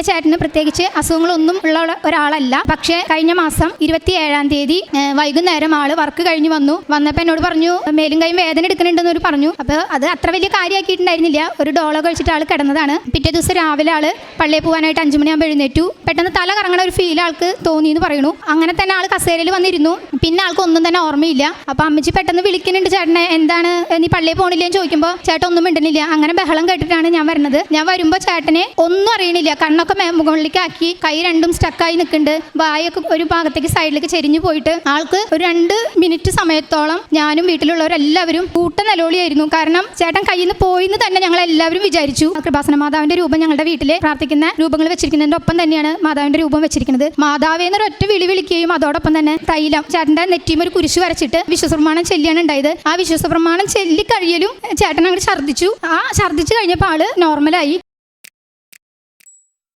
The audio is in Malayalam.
എന്റെ ചേട്ടന് പ്രത്യേകിച്ച് അസുഖങ്ങളൊന്നും ഉള്ള ഒരാളല്ല. പക്ഷേ കഴിഞ്ഞ മാസം ഇരുപത്തി ഏഴാം തീയതി വൈകുന്നേരം ആൾ വർക്ക് കഴിഞ്ഞ് വന്നു. വന്നപ്പോൾ എന്നോട് പറഞ്ഞു മേലും കൈയും വേദന എടുക്കുന്നുണ്ടെന്ന് ഒരു പറഞ്ഞു. അപ്പോൾ അത് അത്ര വലിയ കാര്യമാക്കിയിട്ടുണ്ടായിരുന്നില്ല. ഒരു ഡോളോ കഴിച്ചിട്ട് ആൾ കിടന്നതാണ്. പിറ്റേ ദിവസം രാവിലെ ആൾ പള്ളിയിൽ പോകാനായിട്ട് അഞ്ചു മണിയാകുമ്പോൾ എഴുന്നേറ്റു. പെട്ടെന്ന് തല കറങ്ങണ ഒരു ഫീൽ ആൾക്ക് തോന്നി എന്ന് പറയുന്നു. അങ്ങനെ തന്നെ ആൾ കസേരയിൽ വന്നിരുന്നു. പിന്നെ ആൾക്ക് ഒന്നും തന്നെ ഓർമ്മയില്ല. അപ്പൊ അമ്മച്ചി പെട്ടെന്ന് വിളിക്കുന്നുണ്ട് ചേട്ടനെ എന്താണ്? നീ പള്ളിയിൽ പോകണില്ലെന്ന് ചോദിക്കുമ്പോൾ ചേട്ടൻ ഒന്നും മിണ്ടുന്നില്ല. അങ്ങനെ ബഹളം കേട്ടിട്ടാണ് ഞാൻ വരുന്നത്. ഞാൻ വരുമ്പോൾ ചേട്ടനെ ഒന്നും അറിയണില്ല. കണ്ണൊക്കെ മേ- മുകളിലേക്കാക്കി. കൈ രണ്ടും സ്റ്റക്കായി നിൽക്കുന്നുണ്ട്. വായൊക്കെ ഒരു ഭാഗത്തേക്ക് സൈഡിലേക്ക് ചെരിഞ്ഞു പോയിട്ട് ആൾക്ക് ഒരു രണ്ട് മിനിറ്റ് സമയത്തോളം ഞാനും വീട്ടിലുള്ളവരെല്ലാവരും കൂട്ട നിലവിളിയായിരുന്നു. കാരണം ചേട്ടൻ കയ്യിൽ നിന്ന് പോയിന്ന് തന്നെ ഞങ്ങൾ എല്ലാവരും വിചാരിച്ചു കൃപാസന മാതാവിന്റെ രൂപം ഞങ്ങളുടെ വീട്ടിലെ പ്രാർത്ഥിക്കുന്ന രൂപങ്ങൾ വെച്ചിരിക്കുന്നതിന്റെ ഒപ്പം തന്നെയാണ് മാതാവിന്റെ രൂപം വെച്ചിരിക്കുന്നത്. മാതാവേ എന്നൊരു ഒറ്റ വിളി വിളിക്കുകയും അതോടൊപ്പം തന്നെ തൈലം ചേട്ടന്റെ നെറ്റിയും ഒരു കുരിശ് വരച്ചിട്ട് വിശ്വസപ്രമാണം ചെല്ലിയാണ് ഉണ്ടായത്. ആ വിശ്വസപ്രമാണം ചെല്ലി കഴിയലും ചേട്ടൻ അങ്ങോട്ട് ഛർദ്ദിച്ചു. ആ ഛർദ്ദിച്ചു കഴിഞ്ഞപ്പോൾ ആൾ നോർമലായി